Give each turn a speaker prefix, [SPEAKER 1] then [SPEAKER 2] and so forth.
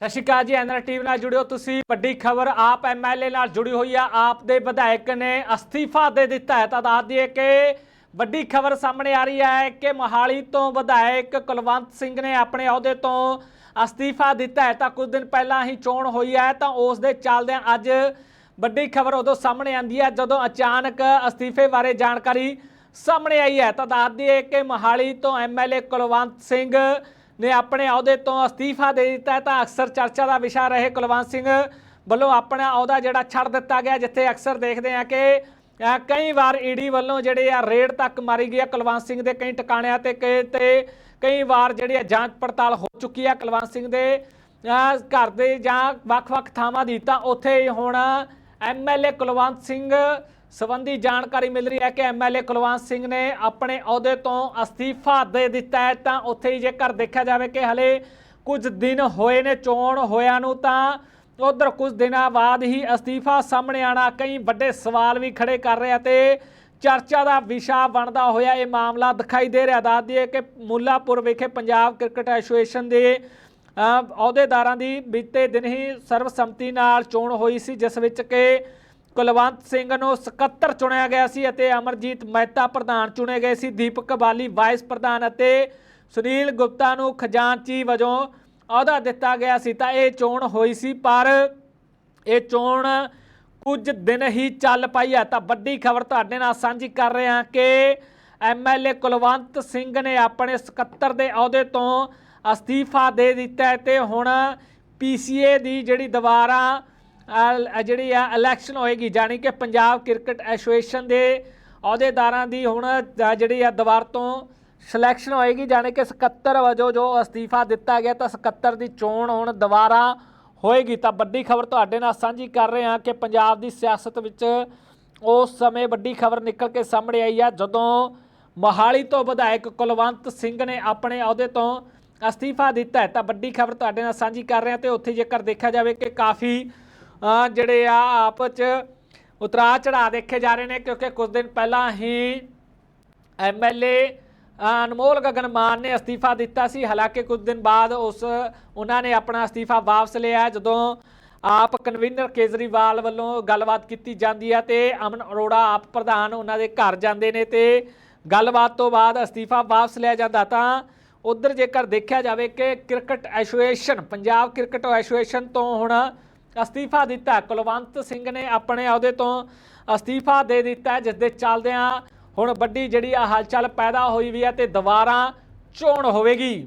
[SPEAKER 1] ਸਤਿ ਸ਼੍ਰੀ ਅਕਾਲ ਜੀ NR TV ਨਾਲ ਜੁੜਿਓ ਤੁਸੀਂ। ਵੱਡੀ ਖਬਰ ਆਪ ਐਮਐਲਏ ਨਾਲ ਜੁੜੀ ਹੋਈ ਆ। ਆਪ ਦੇ ਵਿਧਾਇਕ ਨੇ ਅਸਤੀਫਾ ਦੇ ਦਿੱਤਾ ਹੈ। ਤਾਂ ਦੱਸ ਦਈਏ ਕਿ ਵੱਡੀ ਖਬਰ ਸਾਹਮਣੇ ਆ ਰਹੀ ਹੈ ਕਿ ਮੋਹਾਲੀ ਤੋਂ ਵਿਧਾਇਕ ਕੁਲਵੰਤ ਸਿੰਘ ਨੇ ਆਪਣੇ ਅਹੁਦੇ ਤੋਂ ਅਸਤੀਫਾ ਦਿੱਤਾ ਹੈ। ਤਾਂ ਕੁਝ ਦਿਨ ਪਹਿਲਾਂ ਹੀ ਚੋਣ ਹੋਈ ਹੈ। ਤਾਂ ਉਸ ਦੇ ਚੱਲਦਿਆਂ ਅੱਜ ਵੱਡੀ ਖਬਰ ਉਦੋਂ ਸਾਹਮਣੇ ਆਂਦੀ ਹੈ, ਜਦੋਂ ਅਚਾਨਕ ਅਸਤੀਫੇ ਬਾਰੇ ਜਾਣਕਾਰੀ ਸਾਹਮਣੇ ਆਈ ਹੈ। ਤਾਂ ਦੱਸ ਦਈਏ ਕਿ ਮੋਹਾਲੀ ਤੋਂ ਐਮਐਲਏ ਕੁਲਵੰਤ ਸਿੰਘ ਨੇ ਆਪਣੇ ਅਹੁਦੇ ਤੋਂ ਅਸਤੀਫਾ ਦੇ ਦਿੱਤਾ ਹੈ ਤਾਂ ਅਕਸਰ ਚਰਚਾ ਦਾ ਵਿਸ਼ਾ ਰਹੇ ਕੁਲਵੰਤ ਸਿੰਘ ਵੱਲੋਂ ਆਪਣਾ ਅਹੁਦਾ ਜਿਹੜਾ ਛੱਡ ਦਿੱਤਾ ਗਿਆ, ਜਿੱਥੇ ਅਕਸਰ ਦੇਖਦੇ ਆ ਕਿ ਕਈ ਵਾਰ ਈਡੀ ਵੱਲੋਂ ਜਿਹੜੇ ਆ ਰੇਡ ਤੱਕ ਮਾਰੀ ਗਈ ਆ ਕੁਲਵੰਤ ਸਿੰਘ ਦੇ ਕਈ ਟਿਕਾਣਿਆਂ ਤੇ ਕਈ ਤੇ ਕਈ ਵਾਰ ਜਿਹੜੀ ਆ ਜਾਂਚ ਪੜਤਾਲ ਹੋ ਚੁੱਕੀ ਆ ਕੁਲਵੰਤ ਸਿੰਘ ਦੇ ਘਰ ਦੇ ਜਾਂ ਵੱਖ-ਵੱਖ ਥਾਵਾਂ ਦੀ ਤਾਂ ਉੱਥੇ ਹੀ ਹੁਣ ਐਮਐਲਏ ਕੁਲਵੰਤ ਸਿੰਘ ਸੰਬੰਧੀ ਜਾਣਕਾਰੀ ਮਿਲ ਰਹੀ ਹੈ ਕਿ ਐਮਐਲਏ ਕੁਲਵੰਤ ਸਿੰਘ ਨੇ ਆਪਣੇ ਅਹੁਦੇ ਤੋਂ ਅਸਤੀਫਾ ਦੇ ਦਿੱਤਾ ਹੈ। ਤਾਂ ਉੱਥੇ ਹੀ ਜੇਕਰ ਦੇਖਿਆ ਜਾਵੇ ਕਿ ਹਲੇ ਕੁਝ ਦਿਨ ਹੋਏ ਨੇ, ਚੋਣ ਹੋਇਆਂ ਨੂੰ, ਤਾਂ ਉਧਰ ਕੁਝ ਦਿਨਾਂ ਬਾਅਦ ਹੀ ਅਸਤੀਫਾ ਸਾਹਮਣੇ ਆਣਾ ਕਈ ਵੱਡੇ ਸਵਾਲ ਵੀ ਖੜੇ ਕਰ ਰਿਹਾ ਤੇ ਚਰਚਾ ਦਾ ਵਿਸ਼ਾ ਬਣਦਾ ਹੋਇਆ ਇਹ ਮਾਮਲਾ ਦਿਖਾਈ ਦੇ ਰਿਹਾ। ਦੱਸ ਦਈਏ ਕਿ ਮੁੱਲਾਪੁਰ ਵਿਖੇ ਪੰਜਾਬ ਕ੍ਰਿਕਟ ਐਸੋਸੀਏਸ਼ਨ ਦੇ ਅਹੁਦੇਦਾਰਾਂ ਦੀ ਬੀਤੇ ਦਿਨ ਹੀ ਸਰਬਸੰਮਤੀ ਨਾਲ ਚੋਣ ਹੋਈ ਸੀ, ਜਿਸ ਵਿੱਚ ਕਿ ਕੁਲਵੰਤ ਸਿੰਘ ਨੂੰ ਸਕੱਤਰ ਚੁਣਿਆ ਗਿਆ ਸੀ ਅਤੇ ਅਮਰਜੀਤ ਮਹਿਤਾ ਪ੍ਰਧਾਨ ਚੁਣੇ ਗਏ ਸੀ। ਦੀਪਕ ਬਾਲੀ ਵਾਈਸ ਪ੍ਰਧਾਨ ਅਤੇ ਸੁਨੀਲ ਗੁਪਤਾ ਨੂੰ ਖਜ਼ਾਨਚੀ ਵਜੋਂ ਅਹੁਦਾ ਦਿੱਤਾ ਗਿਆ ਸੀ। ਤਾਂ ਇਹ ਚੋਣ ਹੋਈ ਸੀ, ਪਰ ਇਹ ਚੋਣ ਕੁਝ ਦਿਨ ਹੀ ਚੱਲ ਪਾਈ ਹੈ। ਤਾਂ ਵੱਡੀ ਖਬਰ ਤੁਹਾਡੇ ਨਾਲ ਸਾਂਝੀ ਕਰ ਰਹੇ ਹਾਂ ਕਿ ਐਮਐਲਏ ਕੁਲਵੰਤ ਸਿੰਘ ਨੇ ਆਪਣੇ ਸਕੱਤਰ ਦੇ ਅਹੁਦੇ ਤੋਂ ਅਸਤੀਫਾ ਦੇ ਦਿੱਤਾ ਹੈ ਤੇ ਹੁਣ ਪੀਸੀਏ ਦੀ ਜਿਹੜੀ ਦੁਬਾਰਾ ਜਿਹੜੀ ਆ ਇਲੈਕਸ਼ਨ ਹੋਏਗੀ, ਜਾਣੀ ਕਿ ਪੰਜਾਬ ਕ੍ਰਿਕਟ ਐਸੋਸੀਏਸ਼ਨ ਦੇ ਅਹੁਦੇਦਾਰਾਂ ਦੀ ਹੁਣ ਜਿਹੜੀ ਆ ਦੁਬਾਰ ਤੋਂ ਸਿਲੈਕਸ਼ਨ ਹੋਏਗੀ, ਜਾਣੀ ਕਿ ਸਕੱਤਰ ਵਜੋਂ ਜੋ ਅਸਤੀਫਾ ਦਿੱਤਾ ਗਿਆ, ਤਾਂ ਸਕੱਤਰ ਦੀ ਚੋਣ ਹੁਣ ਦੁਬਾਰਾ ਹੋਏਗੀ। ਤਾਂ ਵੱਡੀ ਖਬਰ ਤੁਹਾਡੇ ਨਾਲ ਸਾਂਝੀ ਕਰ ਰਹੇ ਹਾਂ ਕਿ ਪੰਜਾਬ ਦੀ ਸਿਆਸਤ ਵਿੱਚ ਉਸ ਸਮੇਂ ਵੱਡੀ ਖਬਰ ਨਿਕਲ ਕੇ ਸਾਹਮਣੇ ਆਈ ਆ, ਜਦੋਂ ਮੋਹਾਲੀ ਤੋਂ ਵਿਧਾਇਕ ਕੁਲਵੰਤ ਸਿੰਘ ਨੇ ਆਪਣੇ ਅਹੁਦੇ ਤੋਂ ਅਸਤੀਫਾ ਦਿੱਤਾ ਤਾਂ ਵੱਡੀ ਖਬਰ ਤੁਹਾਡੇ ਨਾਲ ਸਾਂਝੀ ਕਰ ਰਹੇ ਹਾਂ ਤੇ ਉੱਥੇ ਜੇਕਰ ਦੇਖਿਆ ਜਾਵੇ ਕਿ ਕਾਫੀ ਜਿਹੜੇ ਆ ਆਪਸ ਚ ਉਤਰਾ ਚੜਾ ਦੇਖੇ ਜਾ ਰਹੇ ਨੇ, ਕਿਉਂਕਿ ਕੁਝ ਦਿਨ ਪਹਿਲਾਂ ਹੀ ਐਮਐਲਏ ਅਨਮੋਲ ਗਗਨ ਮਾਨ ਨੇ ਅਸਤੀਫਾ ਦਿੱਤਾ ਸੀ। ਹਾਲਾਂਕਿ ਕੁਝ ਦਿਨ ਬਾਅਦ ਉਸ, ਉਹਨਾਂ ਨੇ ਆਪਣਾ ਅਸਤੀਫਾ ਵਾਪਸ ਲਿਆ। ਜਦੋਂ ਆਪ ਕਨਵੀਨਰ ਕੇਜਰੀਵਾਲ ਵੱਲੋਂ ਗੱਲਬਾਤ ਕੀਤੀ ਜਾਂਦੀ ਹੈ ਤੇ ਅਮਨ ਅਰੋੜਾ ਆਪ ਪ੍ਰਧਾਨ ਉਹਨਾਂ ਦੇ ਘਰ ਜਾਂਦੇ ਨੇ ਤੇ ਗੱਲਬਾਤ ਤੋਂ ਬਾਅਦ ਅਸਤੀਫਾ ਵਾਪਸ ਲਿਆ ਜਾਂਦਾ ਤਾਂ ਉਧਰ ਜੇਕਰ ਦੇਖਿਆ ਜਾਵੇ ਕਿ cricket association Punjab cricket association ਤੋਂ ਹੁਣ ਅਸਤੀਫਾ ਦਿੱਤਾ। ਕੁਲਵੰਤ ਸਿੰਘ ਨੇ ਆਪਣੇ ਅਹੁਦੇ ਤੋਂ ਅਸਤੀਫਾ ਦੇ ਦਿੱਤਾ ਹੈ, ਜਿਸ ਦੇ ਚੱਲਦਿਆਂ ਹੁਣ ਵੱਡੀ ਜਿਹੜੀ ਆ ਹਲਚਲ ਪੈਦਾ ਹੋਈ ਵੀ ਹੈ ਤੇ ਦੁਬਾਰਾ ਚੋਣ ਹੋਵੇਗੀ।